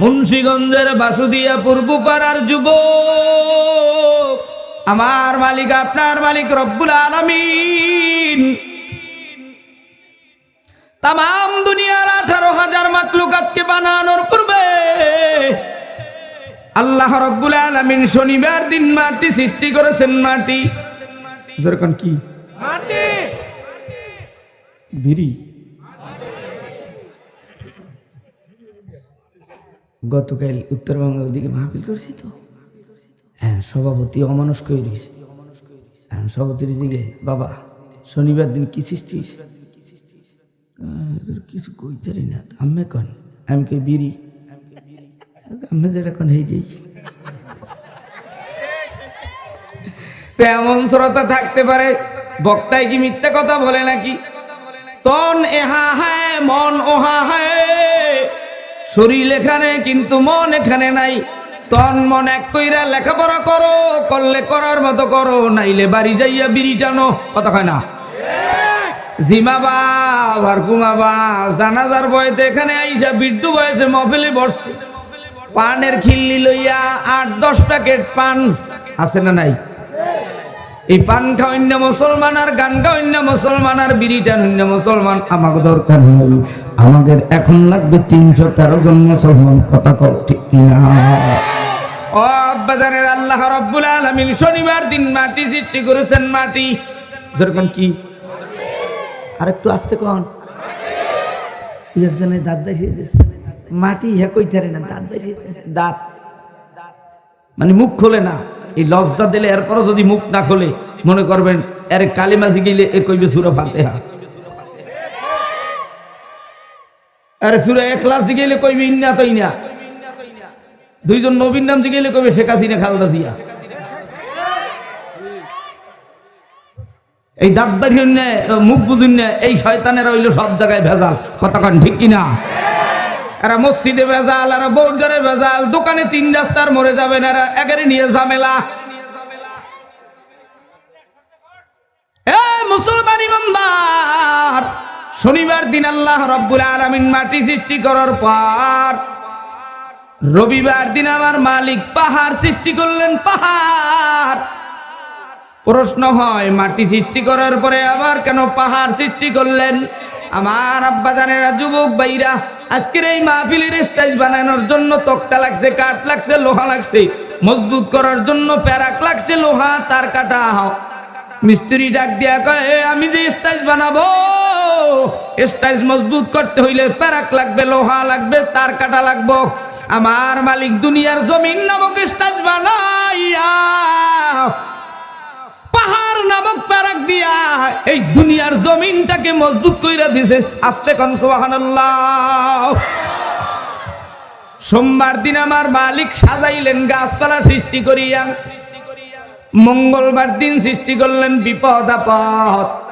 মুন্সিগঞ্জের বাসুদিয়া পূর্ব পাড়ার যুব আমার মালিক আপনার মালিক রব্বুল আলমিন। তাম দুনিয়ার আঠারো হাজার মাকলুকাতকে বানানোর পূর্বে আল্লাহ রব্বুল আলমিন শনিবার দিন মাটি সৃষ্টি করেছেন মাটি। যেরকম কি? বিড়ি। গতকাল উত্তরবঙ্গ ওদিকে মাহফিল করছি তো। হ্যাঁ সভাপতি অমানুষ কই রয়েছে। হ্যাঁ সভাপতির দিকে বাবা, শনিবার দিন কি সৃষ্টি হয়েছে? কিছু কইতারি না। আমি কন? আমি কই বিড়ি? আমি যেটা কন হেইটাই তো এমন শ্রোতা থাকতে পারে, বক্তায় কি মিথ্যা কথা বলে নাকি? তন এহা হায় মন ওহা হ্যাঁ শরীর এখানে কিন্তু মন এখানে নাই। তন মন এক কইরা লেখাপড়া করো, করলে করার মতো করো, নাইলে বাড়ি যাইয়া বিড়ি টানো। কথা কয় না? বৃদ্ধ বয়সে পানের খিল্লি লইয়া পান আছে না নাই? মুসলমান আর গান আর বিড়ি টান মুসলমান, আমাকে দরকার আমাদের এখন লাগবে তিনশো তেরো জন মুসলমান। কথা কর ঠিক না ও আব্বাজানের আল্লাহ রব্বুল আলমিন শনিবার দিন মাটি সৃষ্টি করেছেন মাটি। যেরকম কি? আর একটু আসতে কন। একজনে দাঁত দেখিয়ে দিচ্ছে। মাটি হে কইতারে না দাঁত দেখিয়ে দিচ্ছে। দাঁত। মানে মুখ খোলে না। এই লজ্জা দিলে এরপরও যদি মুখ না খোলে মনে করবেন এর কালিমাজি গেলে এ কইবে সুরা ফাতেহা। আরে সুরা এখলাস গেলে কইবে, ইন্না তো ইনা দুইজন নবীন নাম গেলে কইবে, শেখ হাসিনা, খালদা জিয়া। এই দাঁতদারি মুখ বুঝুন এই শয়তানের হইল সব জায়গায় ভেজাল। কতক্ষণ ঠিক কিনা? এরা মসজিদে ভেজাল, এরা বৌর্জারে ভেজাল, দোকানে তিন রাস্তার মরে যাবেন এরা এগারে নিয়ে ঝামেলা। এ মুসলমান ইমানদার শনিবার দিন আল্লাহ রব্বুল আলামিন মাটি সৃষ্টি করার পর রবিবার দিন আমার মালিক পাহাড় সৃষ্টি করলেন পাহাড়। প্রশ্ন হয় মাটি সৃষ্টি করার পরে আবার কেন পাহাড় সৃষ্টি করলেন? আমার আব্বা জানেরা যুবক বাইরা আজকের এই মাহফিলের স্টাইল বানানোর জন্য তক্তা লাগছে কাঠ লাগছে লোহা লাগছে মজবুত করার জন্য প্যারাক লাগছে লোহা তার কাটা। মিস্ত্রি ডাক দিয়া কয় "এ, আমি যে স্টাইল বানাবো মজবুত করতে হইলে প্যারাক লাগবে, লোহা লাগবে, তার কাটা লাগবো। আমার মালিক দুনিয়ার জমিন নামক বানাইয়া জমিনটাকে মজবুত কইরা দিছে। আস্তে কন, সুবহানাল্লাহ। সোমবার দিন আমার মালিক সাজাইলেন, গাছপালা সৃষ্টি করিয়া মঙ্গলবার দিন সৃষ্টি করলেন বিপদ আপদ।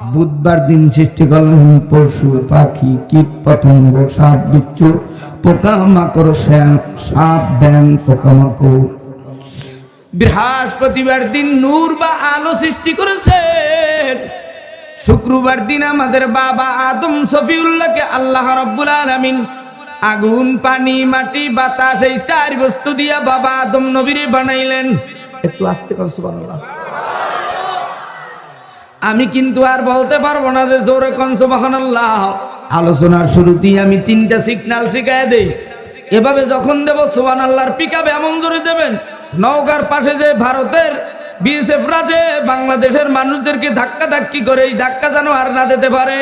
বুধবার দিন সৃষ্টি করলেন পশু, পাখি কীট পতঙ্গ সাপ, বিচ্ছু পোকা মাকড় সাপ ব্যাং পোকা মাকড় বৃহস্পতিবার দিন নূর বা আলো সৃষ্টি করেছেন। শুক্রবার দিন আমাদের বাবা আদম সফিউল্লাহকে আল্লাহ রব্বুল আলামিন আগুন, পানি, মাটি, বাতাস, এই চার বস্তু দিয়া বাবা আদম নবীরে বানাইলেন। একটু আস্তে কর সুবহানাল্লাহ। আমি কিন্তু আর বলতে পারব না যে জোরে কন সুবহানাল্লাহ। আলোচনার শুরুতেই আমি তিনটা সিগনাল শিখাই দেই। এভাবে যখন দেব সুবান আল্লাহর পিকাবে এমন জোরে দেবেন নৌকার পাশে যে ভারতের বিএসএফরা যে বাংলাদেশের মানুষদেরকে ধাক্কা ধাক্কি করে এই ধাক্কা যেন আর না দিতে পারে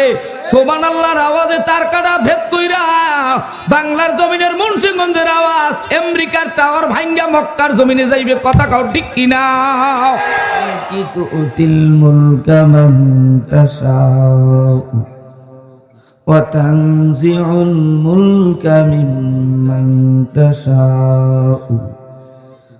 সোবান আল্লাহর আওয়াজে তার কাটা ভেদ কইরা বাংলার জমিনের মুন্সিগঞ্জের আওয়াজ আমেরিকার টাওয়ার ভাঙ্গা মক্কার জমিনে যাইবে কথা কাউ ঠিক কিনা কি তো উতিল মুলকা মান তাশাউ وتنزع الملك ممن تشاء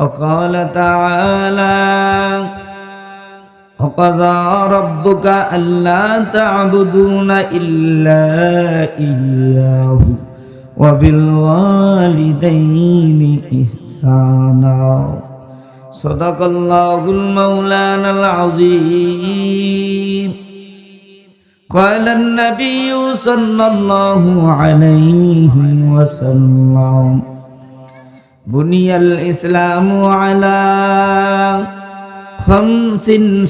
وقال تعالى وقضى ربك ألا تعبدون إلا إياه وبالوالدين إحسانا. صدق الله المولانا العظيم. قال النبي صلى الله عليه وسلم بني الإسلام على خمس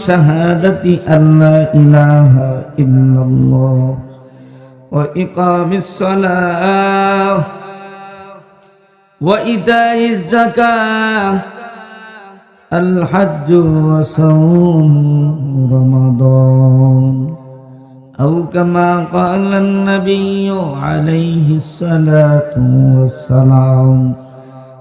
شهادة أن لا إله إلا الله وإقام الصلاة وإيتاء الزكاة الحج وصوم رمضان أو كما قال النبي عليه الصلاة والسلام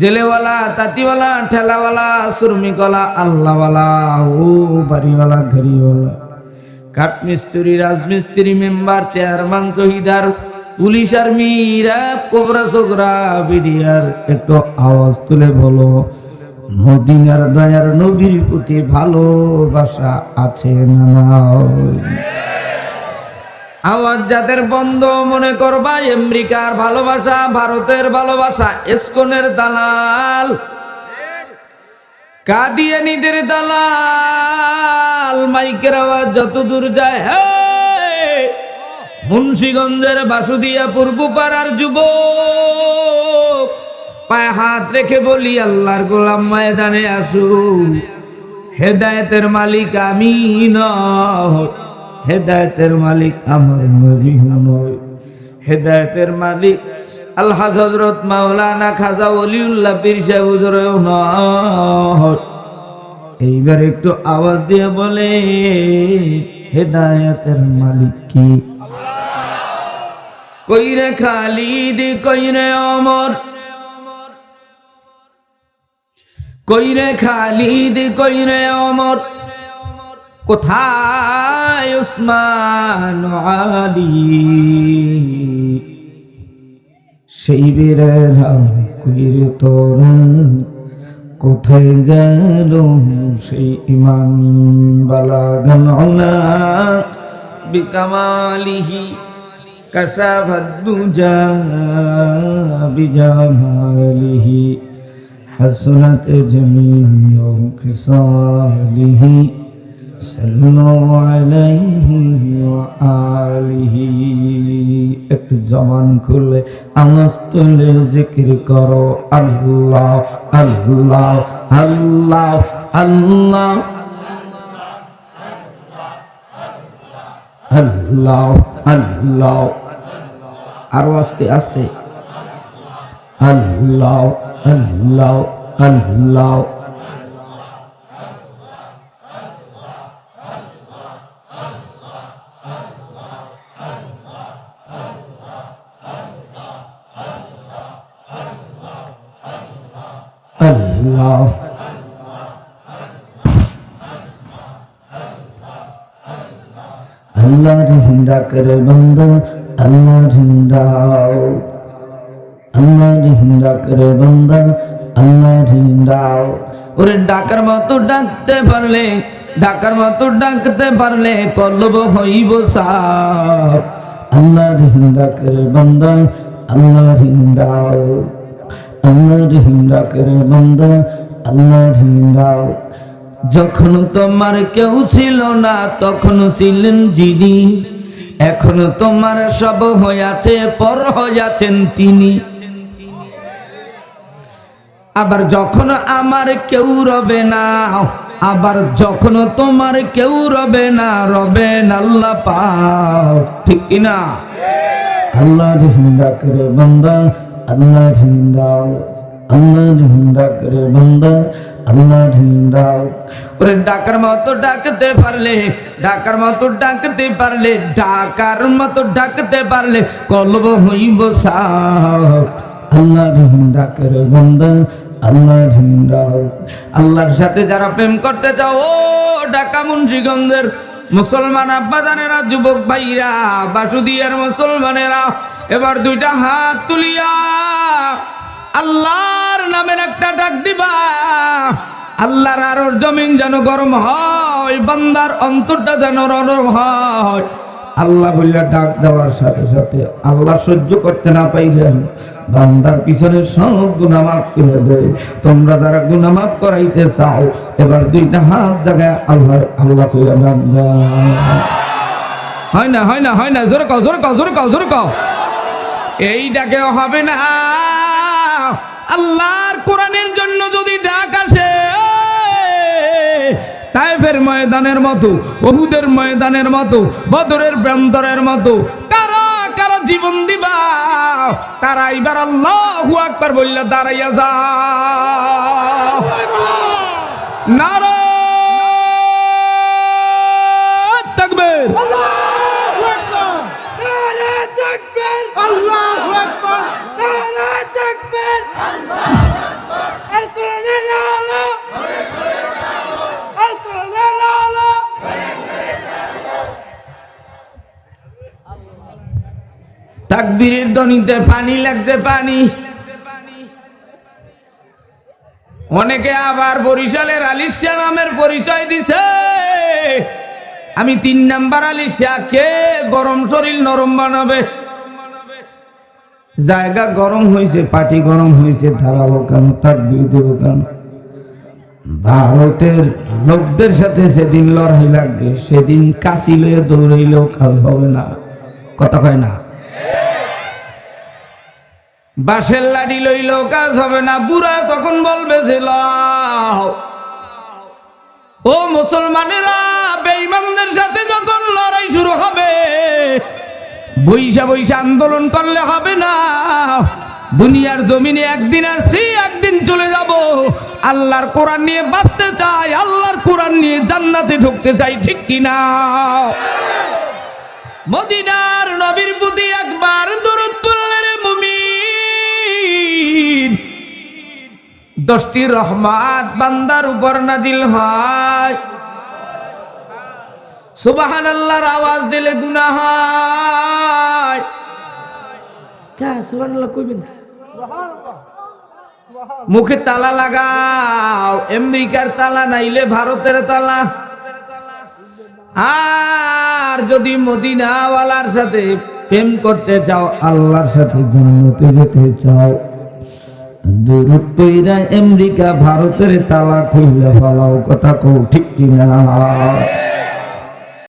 জেলেওয়ালা, তাঁতিওয়ালা, ঠেলাওয়ালা শ্রমিকওয়ালা আল্লাহওয়ালা, ও বাড়িওয়ালা, ঘড়িওয়ালা, কাঠমিস্ত্রি, রাজমিস্ত্রি, মেম্বার, চেয়ারম্যান শহীদার পুলিশ আর্মিরা কোবরা সোকরা বিডিআর, একটু আওয়াজ তুলে বলো, মদিনার দয়ার নবীর প্রতি ভালোবাসা আছে না? আওয়াজ যাদের বন্ধ মনে করবা, আমেরিকার ভালোবাসা, ভারতের ভালোবাসা এসকনের দালাল। কাদিয়ানিদের দালাল, মাইকের আওয়াজ যত দূর যায় হে মুন্সিগঞ্জের বাসুদিয়া পূর্ব পাড়ার যুবক, পায়ে হাত রেখে বলি, আল্লাহর গোলাম ময়দানে আসু হেদায়েতের মালিক আমি নয় হেদায়েতের মালিক আমার নবী নয়। হেদায়েতের মালিক আল্লাহ হজরত মাওলানা খাজা অলিউল্লাহ পীর সাহেব হুজুরেও নয়। এইবার একটু আওয়াজ দিয়ে বলে, হেদায়েতের মালিক কি? কইরে খালিদ, কইরে অমর। কইরে খালিদ, কইরে অমর। কোথায় উসমান আলী? সেই বীর কইরে তোরা কোথায় গেল সেই ইমান বালা গান বিকামালিহি কষা ভদ্দু যা বিজামালিহি হসনত জমিন ও খিসালিহি। সাল্লাল্লাহু একটু জবান খুলে আওয়াজ তুলে জিকির করো, আল্লাহ আল্লাহ আল্লাহ আল্লাহ আল্লাহ আল্লাহ। আরও আস্তে আস্তে। আল্লাহ আল্লাহ আল্লাহ। আল্লাহ আল্লাহ হিন্দা করে বন্ধ আল্লাহ হিন্দাও আল্লাহ হিন্দা করে বন্ধ আল্লাহ হিন্দাও ওরে ডাকার মতো ডাকতে পারলে ডাকার মতো ডাকতে পারলে কলব হইব সাপ আল্লাহ হিন্দা করে বন্ধ আল্লাহ হিন্দাও আল্লাহ হিন্দা করে বন্ধ। হিন্দাও যখন তোমার কেউ ছিল না, তখন ছিলেন যিনি। এখন তোমার সব হইয়াছে, পর হইয়াছেন তিনি। আবার যখন আমার কেউ রবে না, আবার যখন তোমার কেউ রবে না রবে আল্লাহ পাও ঠিক কিনা? আল্লাহ বন্দা আল্লাহ হিন্দাও আল্লাহ হিন্দা করে বন্দা আল্লাহ হিন্দাও ওরে ডাকার মতো ডাকতে পারলে ডাকার মতো ডাকতে পারলে ডাকার মতো ডাকতে পারলে কলব হইব সাপ আল্লাহ হিন্দা করে বন্দা আল্লাহ হিন্দাও আল্লাহর সাথে যারা প্রেম করতে চাও ও ঢাকা মুন্সিগঞ্জের মুসলমান আব্বাজানেরা, যুবক ভাইরা, বাসুদিয়ার মুসলমানেরা এবার দুইটা হাত তুলিয়া আল্লাহর নামের একটা ডাক দিবা। আল্লাহর আরোর জমিন যেন গরম হয়, বান্দার অন্তরটা যেন নরম হয়। আল্লাহ বললে ডাক দেওয়ার সাথে সাথে আল্লাহ সহ্য করতে না পাইলেন, বান্দার পিছনে সব গুণা মাফ করে দেয়। তোমরা যারা গুণা মাফ করাইতে চাও, এবার দুইটা হাত জায়গায় আল্লাহ আল্লাহ কইয়া ডাক হয় না হয় না হয় না, জোরে কও জোরে কও জোরে কও জোরে কও। এই ডাকেও হবে না। আল্লাহর কোরআনের জন্য যদি ডাক আসে, তাইফের ময়দানের মতো ওহুদের ময়দানের মতো, বদরের প্রান্তরের মতো, কারা কারা জীবন দিবা, তারা এবার আল্লাহ আকবার বললে দাঁড়াইয়া যা নারা থাকবে তাকবীরের দনিতে পানি লাগছে পানি। অনেকে আবার বরিশালের আলিশা নামের পরিচয় দিছে। আমি তিন নাম্বার আলিশা কে? গরম শরীর নরম বানাবে। জায়গা গরম হয়েছে, পাটি গরম হয়েছে ধারাবো কেন দেব কেন? ভারতের লোকদের সাথে সেদিন লড়াই লাগবে, সেদিন কাশি লয়ে দৌড়াইলেও কাজ হবে না। কথা কয় না? বাঁশের লাড়ি লইলেও কাজ হবে না, বুড়া তখন বলবে যে ও মুসলমানেরা, বেঈমানদের সাথে যখন লড়াই শুরু হবে বৈশা বৈশা আন্দোলন করলে হবে না। দুনিয়ার জমিনে একদিন আসছি একদিন চলে যাব। আল্লাহর কোরআন নিয়ে বাঁচতে চাই, আল্লাহর কোরআন নিয়ে জান্নাতে ঢুকতে চাই, ঠিক কিনা মদিনার নবীর প্রতি একবার দূরত পড়লে রে মুমিন। দশটি রহমাত বান্দার উপর নাজিল হয়। সুবাহান আল্লাহর আওয়াজ দিলে গুনাহ হয়। মুখে তালা লাগাও, আমেরিকার তালা নাইলে ভারতের তালা। আর যদি মদিনাওয়ালার সাথে প্রেম করতে চাও, আল্লাহর সাথে জান্নাতে যেতে চাও দূরত আমেরিকা, ভারতের তালা খুইলে ফালাও কথা কও, ঠিক কিনা?